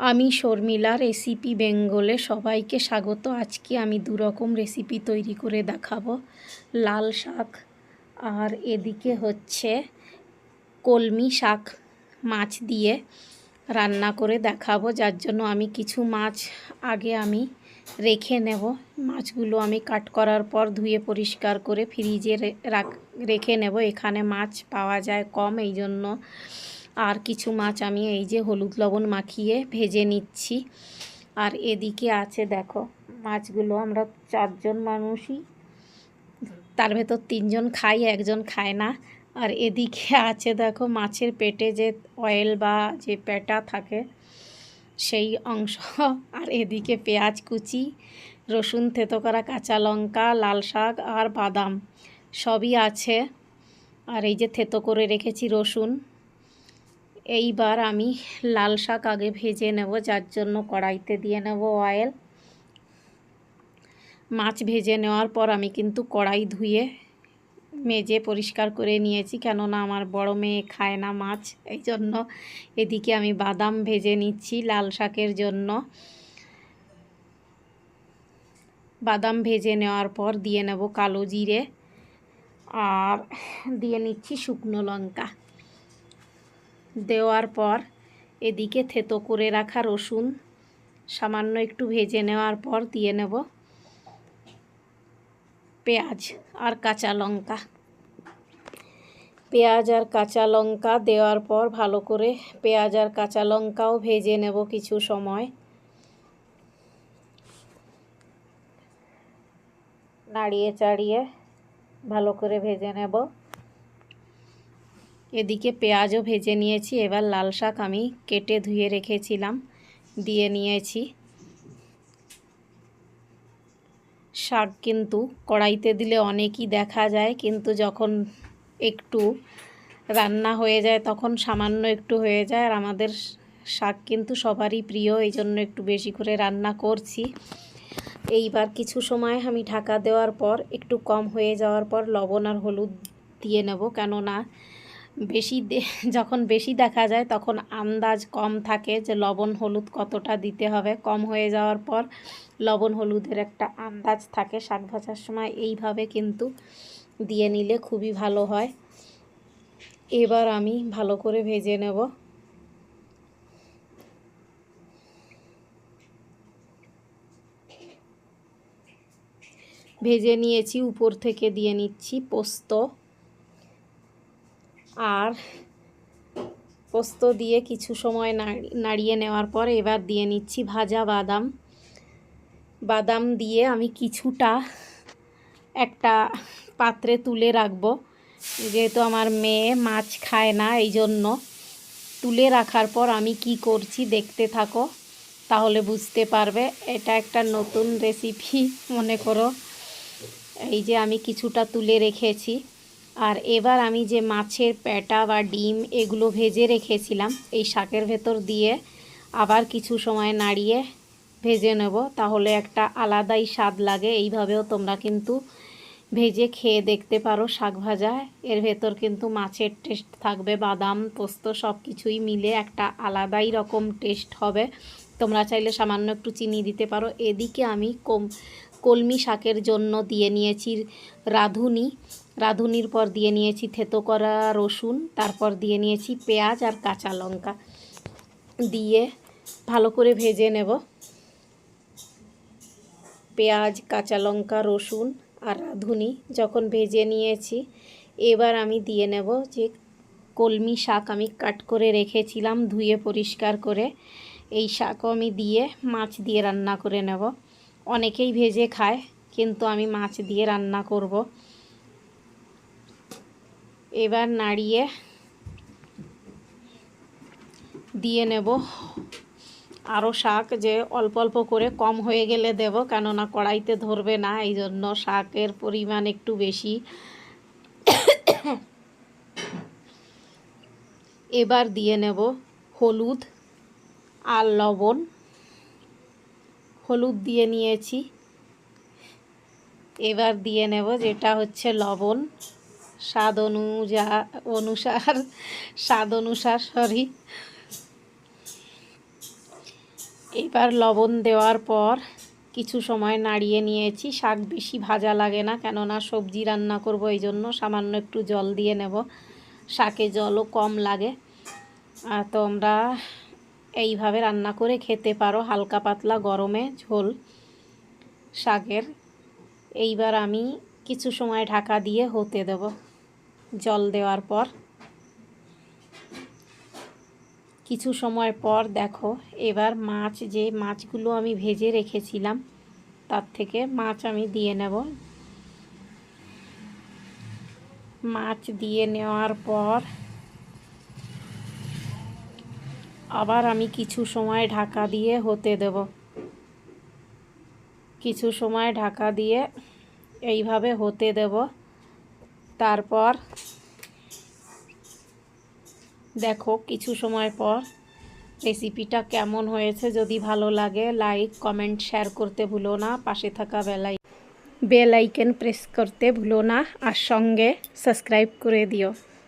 আমি শর্মিলা রেসিপি বেঙ্গলে সবাইকে স্বাগত। আজকে আমি দু রকম রেসিপি তৈরি করে দেখাবো। লাল শাক, আর এদিকে হচ্ছে কলমি শাক মাছ দিয়ে রান্না করে দেখাবো। যার জন্য আমি কিছু মাছ আগে আমি রেখে নেব। মাছগুলো আমি কাট করার পর ধুয়ে পরিষ্কার করে ফ্রিজে রেখে নেব। এখানে মাছ পাওয়া যায় কম এই জন্য আর কিছু মাছ আমি এই যে হলুদ লবণ মাখিয়ে ভেজে নিচ্ছি। আর এদিকে আছে দেখো, মাছগুলো আমরা চারজন মানুষই, তার ভেতর তিনজন খাই, একজন খায় না। আর এদিকে আছে দেখো, মাছের পেটে যে অয়েল বা যে পেটা থাকে, সেই অংশ। আর এদিকে পেঁয়াজ কুচি, রসুন থেতো করা কাঁচা লঙ্কা, লাল শাক আর বাদাম সবই আছে। আর এই যে থেতো করে রেখেছি রসুন। এইবার আমি লাল শাক আগে ভেজে নেব, যার জন্য কড়াইতে দিয়ে নেব অয়েল মাছ ভেজে নেওয়ার পর আমি কিন্তু কড়াই ধুয়ে মেজে পরিষ্কার করে নিয়েছি, কেননা আমার বড় মেয়ে খায় না মাছ, এই জন্য এদিকে আমি বাদাম ভেজে নিচ্ছি লাল শাকের জন্য। বাদাম ভেজে নেওয়ার পর দিয়ে নেব কালো জিরে, আর দিয়ে নিচ্ছি শুকনো লঙ্কা। দেওয়ার পর এদিকে থেতো করে রাখা রসুন, সামান্য একটু ভেজে নেওয়ার পর দিয়ে নেব পেঁয়াজ আর কাঁচা লঙ্কা। পেঁয়াজ আর কাঁচা লঙ্কা দেওয়ার পর ভালো করে পেঁয়াজ আর কাঁচা লঙ্কাও ভেজে নেব কিছু সময়। নাড়িয়ে চাড়িয়ে ভালো করে ভেজে নেব। এদিকে পেঁয়াজও ভেজে নিয়েছি, এবার লাল শাক আমি কেটে ধুয়ে রেখেছিলাম, দিয়ে নিয়েছি। শাক কিন্তু কড়াইতে দিলে অনেকই দেখা যায়, কিন্তু যখন একটু রান্না হয়ে যায় তখন সামান্য একটু হয়ে যায়, আর আমাদের শাক কিন্তু সবারই প্রিয়, এই জন্য একটু বেশি করে রান্না করছি। এইবার কিছু সময় আমি ঢাকা দেওয়ার পর, একটু কম হয়ে যাওয়ার পর লবণ আর হলুদ দিয়ে নেব, কেননা বেশি যখন বেশি দেখা যায় তখন আন্দাজ কম থাকে যে লবণ হলুদ কতটা দিতে হবে। কম হয়ে যাওয়ার পর লবণ হলুদের একটা আন্দাজ থাকে শাক ভাজার সময়। এইভাবে কিন্তু দিয়ে নিলে খুবই ভালো হয়। এবার আমি ভালো করে ভেজে নেব। ভেজে নিয়েছি, উপর থেকে দিয়ে নিচ্ছি পোস্ত। আর পোস্ত দিয়ে কিছু সময় নাড়ি- নাড়িয়ে নেওয়ার পর এবার দিয়ে নিচ্ছি ভাজা বাদাম। বাদাম দিয়ে আমি কিছুটা একটা পাত্রে তুলে রাখব। যেহেতু আমার মেয়ে মাছ খায় না, এই জন্য তুলে রাখার পর আমি কি করছি দেখতে থাকো, তাহলে বুঝতে পারবে। এটা একটা নতুন রেসিপি মনে করো। এই যে আমি কিছুটা তুলে রেখেছি। আর এবার আমি যে মাছের পেটা বা ডিম এগুলো ভেজে রেখেছিলাম, এই শাকের ভেতর দিয়ে আবার কিছু সময় নাড়িয়ে ভেজে নেব। তাহলে একটা আলাদাই স্বাদ লাগে। এইভাবেও তোমরা কিন্তু ভেজে খেয়ে দেখতে পারো শাক ভাজা। এর ভেতর কিন্তু মাছের টেস্ট থাকবে, বাদাম, পোস্ত সব কিছুই মিলে একটা আলাদাই রকম টেস্ট হবে। তোমরা চাইলে সামান্য একটু চিনি দিতে পারো। এদিকে আমি কম কলমি শাকের জন্য দিয়ে নিয়েছি রাঁধুনি। রাঁধুনির পর দিয়ে নিয়েছি থেতো করা রসুন, তারপর দিয়ে নিয়েছি পেঁয়াজ আর কাঁচা লঙ্কা। দিয়ে ভালো করে ভেজে নেব। পেঁয়াজ, কাঁচা লঙ্কা, রসুন আর রাঁধুনি যখন ভেজে নিয়েছি, এবার আমি দিয়ে নেব যে কলমি শাক আমি কাট করে রেখেছিলাম ধুয়ে পরিষ্কার করে। এই শাকও আমি দিয়ে মাছ দিয়ে রান্না করে নেব। অনেকেই ভেজে খায়, কিন্তু আমি মাছ দিয়ে রান্না করব। এবার নাড়িয়ে দিয়ে নেব। আরও শাক যে অল্প অল্প করে কম হয়ে গেলে দেব, কেননা কড়াইতে ধরবে না, এই জন্য শাকের পরিমাণ একটু বেশি। এবার দিয়ে নেব হলুদ আর লবণ। হলুদ দিয়ে নিয়েছি। এবার দিয়ে নেব যেটা হচ্ছে লবণ। স্বাদ অনুযা অনুসার, স্বাদ অনুসার সরি এবার লবণ দেওয়ার পর কিছু সময় নাড়িয়ে নিয়েছি। শাক বেশি ভাজা লাগে না, কেননা সবজি রান্না করব এই জন্য সামান্য একটু জল দিয়ে নেব। শাকে জলও কম লাগে। আর তোমরা এইভাবে রান্না করে খেতে পারো, হালকা পাতলা গরমে ঝোল শাকের। এইবার আমি কিছু সময় ঢাকা দিয়ে হতে দেব জল দেওয়ার পর। কিছু সময় পর দেখো, এবার মাছ, যে মাছগুলো আমি ভেজে রেখেছিলাম, তার থেকে মাছ আমি দিয়ে নেব। মাছ দিয়ে নেওয়ার পর আবার আমি কিছু সময় ঢাকা দিয়ে হতে দেব। কিছু সময় ঢাকা দিয়ে এইভাবে হতে দেব। তারপর দেখো কিছু সময় পর রেসিপিটা কেমন হয়েছে, যদি ভালো লাগে লাইক, কমেন্ট, শেয়ার করতে ভুলো না। পাশে থাকা বেলাই বেল আইকন প্রেস করতে ভুলো না। আর সঙ্গে সাবস্ক্রাইব করে দিও।